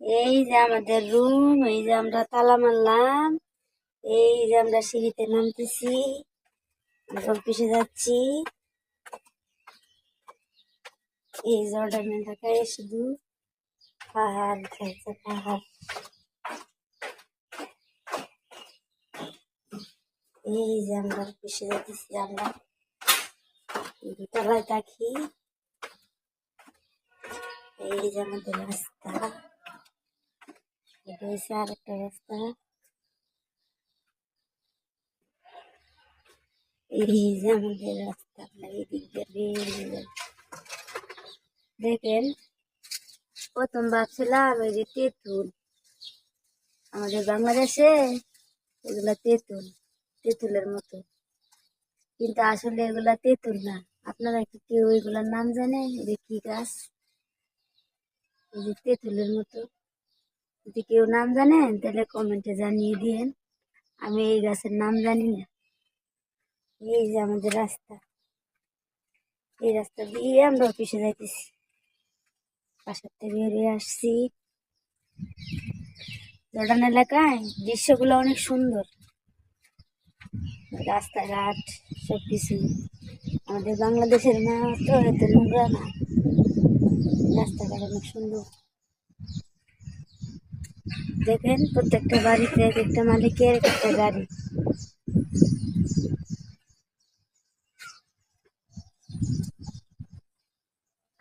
এই যে আমাদের রুম, এই যে আমরা তালা মারলাম, এই যে আমরা সিঁড়িতে নামতেছি, আমরা অফিসে যাচ্ছি। এই জর্ডানের ঢাকায় শুধু পাহাড় খাইছে পাহাড়। এই যে আমরা অফিসে যাচ্ছি, আমরা দুতলায় থাকি। এই যে আমাদের রাস্তা। এটা আর একটা রাস্তা এই যে আমাদের রাস্তা আপনার এই দিক দিয়ে বেরিয়ে যাবে। দেখেন, প্রথম ভাবছিলাম এই যে তেঁতুল। আমাদের বাংলাদেশে এগুলা তেঁতুল, তেঁতুলের মতো। কিন্তু আসলে এগুলা তেঁতুল না। আপনারা কি কেউ এগুলার নাম জানেন? এটা কি গাছ? এই যে তেঁতুলের মতো। যদি কেউ নাম জানেন, তাহলে কমেন্টে জানিয়ে দিয়েন। আমি এই গাছের নাম জানি না। এই যে আমাদের রাস্তা। এই রাস্তা দিয়ে আমরা অফিসে যাইতেছি। বাসার থেকে বেরিয়ে আসছি। জর্ডান এলাকায় দৃশ্যগুলো অনেক সুন্দর। রাস্তাঘাট সব কিছু আমাদের বাংলাদেশের না তো এত নোংরা না। রাস্তাঘাট অনেক সুন্দর। দেখেন, প্রত্যেকটা বাড়িতে এক একটা মালিকের এক একটা গাড়ি।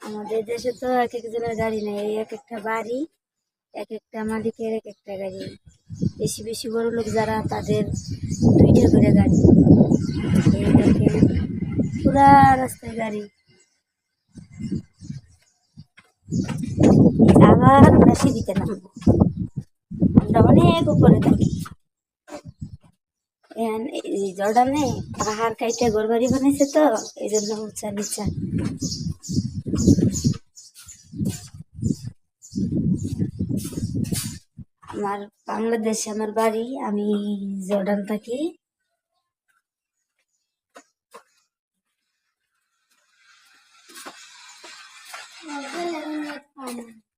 আমাদের দেশে তো এক একজনের গাড়ি নেই, এই এক একটা বাড়ি, এক একটা মালিকের এক একটা গাড়ি। বেশি বেশি বড় লোক যারা, তাদের দুইটা করে গাড়ি। পুরা রাস্তায় গাড়ি। আবার আমরা সিঁড়িতে নামবো। আমরা অনেক উপরে থাকি জর্ডানে পাহাড় কাইটে ঘর বাড়ি বানাইছে তো এই জন্য উঁচা নিচা আমার বাংলাদেশে আমার বাড়ি আমি জর্ডান থাকি Thank you.